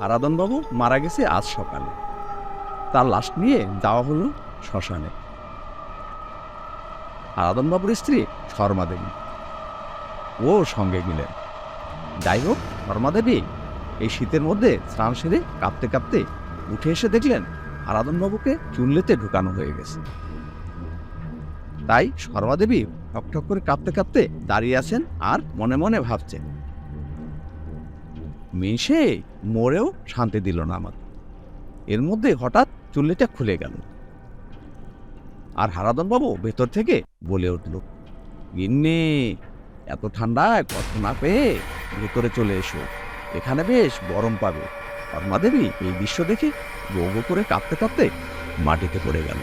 হারাদনবাবু মারা গেছে আজ সকালে। তার লাশ নিয়ে যাওয়া হলো শ্মশানে। হারাদনবাবুর স্ত্রী শর্মা দেবী। ও সঙ্গে গেলেন। যাই হোক, শর্মা দেবী এই শীতের মধ্যে স্নান সেরে কাঁপতে কাঁপতে উঠে এসে দেখলেন আরাধনবাবুকে চুল্লিতে ঢুকানো হয়ে গেছে। তাই শর্মা দেবী ঠকঠক করে কাঁপতে কাঁপতে দাঁড়িয়ে আছেন আর মনে মনে ভাবছেন মিশে মরেও শান্তি দিল না আমার এর মধ্যে হঠাৎ চুল্লিটা খুলে গেল। আর হারাদনবাবু ভেতর থেকে বলে উঠল, গিন্নি, এত ঠান্ডায় কষ্ট না পেয়ে ভেতরে চলে এসো। এখানে বেশ গরম পাবে। শর্মা দেবী এই দৃশ্য দেখে গো করে কাঁপতে কাঁপতে মাটিতে পড়ে গেল।